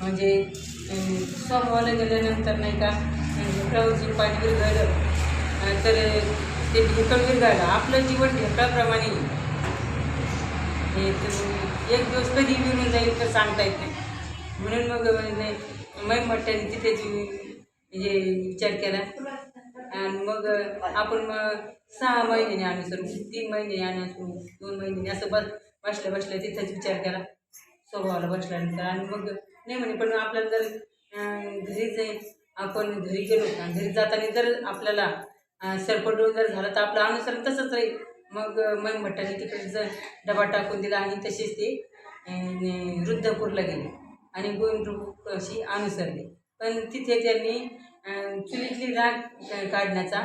म्हणजे अं, गेल्यानंतर नाही का म्हणजे प्रभूजी पाणी विरघळलं तर ते ढेकळ विरघळलं आपलं जीवन ढेकळाप्रमाणे. हे एक दिवस कधी मिळून जाईल तर सांगता येत नाही. म्हणून मग म्हणजे मै म्हटल्याने तिथेच म्हणजे विचार केला. आणि मग आपण मग सहा महिन्याने अनुसरू तीन महिने अनुसरू दोन महिन्याने असं बस बसल्या बसल्या तिथेच विचार केला. स्वभावाला बसल्यानंतर आणि मग नाही म्हणे पण आपल्याला जर घरी जाईल आपण घरी गेलो आणि घरी जाताना जर आपल्याला सरपटून जर झालं तर आपलं अनुसरण तसंच राहील. मग मग भट्टाने तिकडे जर डबा टाकून दिला आणि तसेच ते अं, रुद्रपूरला गेले. आणि गोविंद अशी अनुसरले. पण तिथे त्यांनी चुलीतली राग काढण्याचा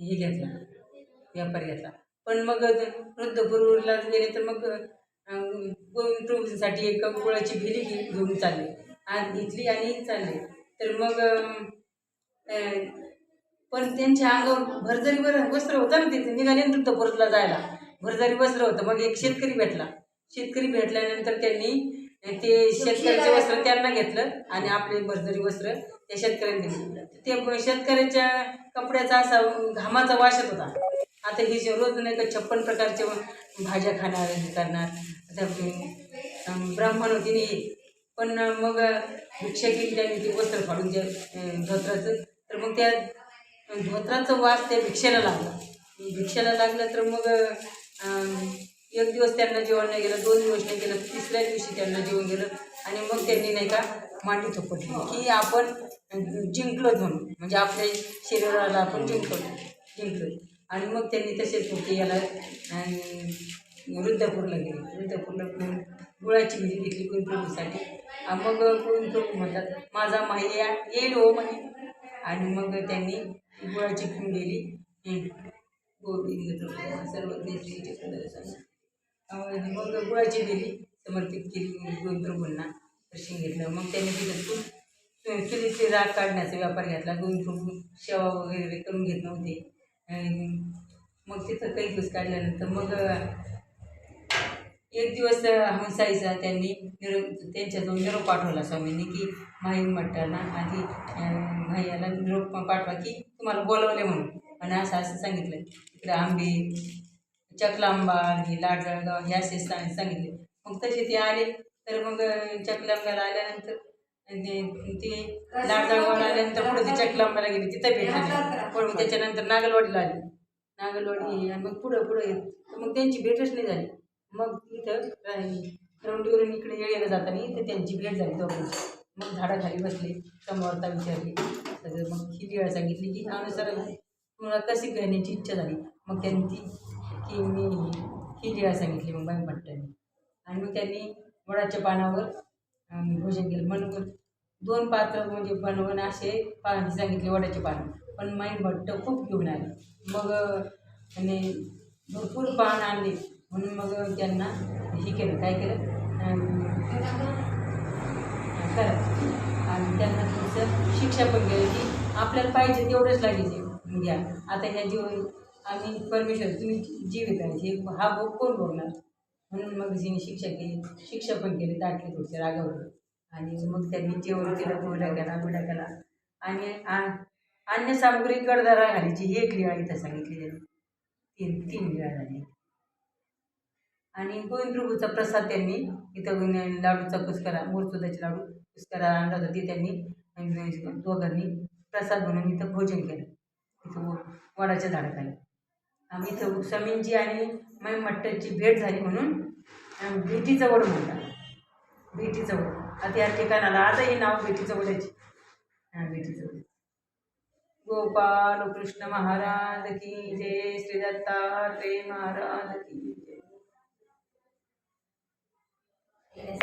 हे घेतला. व्यापार घेतला. पण मग वृद्धपूरला गेले तर मग गोविंद प्रभूंसाठी एक गुळाची भेली घेऊन चालले. आज घेतली आणि चालले. तर मग पण त्यांच्या अंगावर भरजरी वस्त्र होतं ना तिथे निघाले ना वृद्धपूरला जायला. भरजरी वस्त्र होतं मग एक शेतकरी भेटला. शेतकरी भेटल्यानंतर त्यांनी ते शेतकऱ्याचे वस्त्र त्यांना घेतलं आणि आपले भरजरी वस्त्र त्या शेतकऱ्यांनी दिले. ते शेतकऱ्याच्या कपड्याचा असा घामाचा वास येत होता. आता हे जे रोज नाही का छप्पन प्रकारचे भाज्या खाणार हे करणार. आता ब्राह्मण होती नाही. पण मग भिक्षा केली त्याने ते वस्त्र फाडून त्या धोत्राचं तर मग त्या धोत्राचा वास त्या भिक्षेला लागला. भिक्षेला लागलं तर मग एक दिवस त्यांना जेवण नाही गेलं दोन दिवस नाही गेलं तिसऱ्या दिवशी त्यांना जेवण गेलं आणि मग त्यांनी नाही का मांडी थोपटली की आपण जिंकलोच म्हणून म्हणजे आपल्या शरीराला आपण जिंकलो जिंकलो आणि मग त्यांनी तसेच होते याला आणि वृद्धपूरला गेले. वृद्धापूरला घेऊन गुळाची भेटी घेतली कुंप्रभूसाठी मग कुंप्रभू म्हणतात माझा माहिया येईल हो म्हणे. आणि मग त्यांनी गुळाची खून गेली. गोविंद सर्व मग गुळाची गेली समर्पित केली गोविंद दर्शन घेतलं. मग त्यांनी तिथं चूल चुलीचे राग काढण्याचा व्यापार घेतला. गोविंदप्रभू सेवा वगैरे करून घेत नव्हते. मग तिथं काही दिवस काढल्यानंतर मग एक दिवस हंसाईचा त्यांनी निरोप त्यांच्याजवळ निरोप पाठवला स्वामींनी की माई मठाला आधी अं, निरोप पाठवा की तुम्हाला बोलवले म्हणून. आणि असं असं सांगितलं. इकडे आंबे चकलांबा हे लाडजळगाव हे असे सांग सांगितले. मग तसे ते आले. तर मग चकलांबाला आल्यानंतर ते ते लाडजळगावला आल्यानंतर पुढे ते चकलांबाला गेले तिथं भेटले पण मग त्याच्यानंतर नागलवाडीला आले. नागलवाडी आणि मग पुढं पुढं येत. तर मग त्यांची भेटच नाही झाली. मग इथं रौंडीवरून इकडे येळेला जाताना इथं त्यांची भेट झाली दोघांची. मग झाडाखाली बसले समोरता विचारली. सगळं मग ही वेळ सांगितली की अनुसार तुम्हाला कशी घेण्याची इच्छा झाली. मग त्यांनी ती की मी ही वेळा सांगितली मग बाई भट्टाने आणि मग त्यांनी वडाच्या पानावर भोजन केलं. म्हणून दोन पात्र म्हणजे बनवून असे पाणी सांगितले वडाचे पानं. पण माई भट्ट खूप घेऊन आले. मग आणि भरपूर पान आणले. म्हणून मग त्यांना हे केलं. काय केलं? करा. आणि त्यांना थोडंसं शिक्षा पण केली की आपल्याला पाहिजे तेवढंच लागायचे घ्या. आता ह्या जीव आम्ही परमेश्वर तुम्ही जीवित आहे हा भोग कोण भोगणार? म्हणून मग जिने शिक्षा केली. शिक्षा पण केली ताटली थोडीशी रागावर आणि मग त्यांनी जेवण केलं गोडा केला गोडा केला आणि आ- अन्य सामग्री कडदारा घालायची ही एक लिळा इथं सांगितली त्यांनी. तीन तीन लिळा झाली. आणि गोविंद प्रभूचा प्रसाद त्यांनी इथं लाडूचा कुस्करा मोरचुदाचे लाडू कुस्करा आणला होता. ते त्यांनी दोघांनी प्रसाद म्हणून इथं भोजन केलं. इथं व- वडाच्या झाडाखाली. आम्ही इथं स्वामींची आणि मै भेट झाली म्हणून अं, वड म्हणतात. भेटीचं वड. आता या ठिकाणाला आजही नाव बेटी वडाची हां भेटीचं गोपाल कृष्ण महाराज की जय श्री दत्तात्रेय महाराज की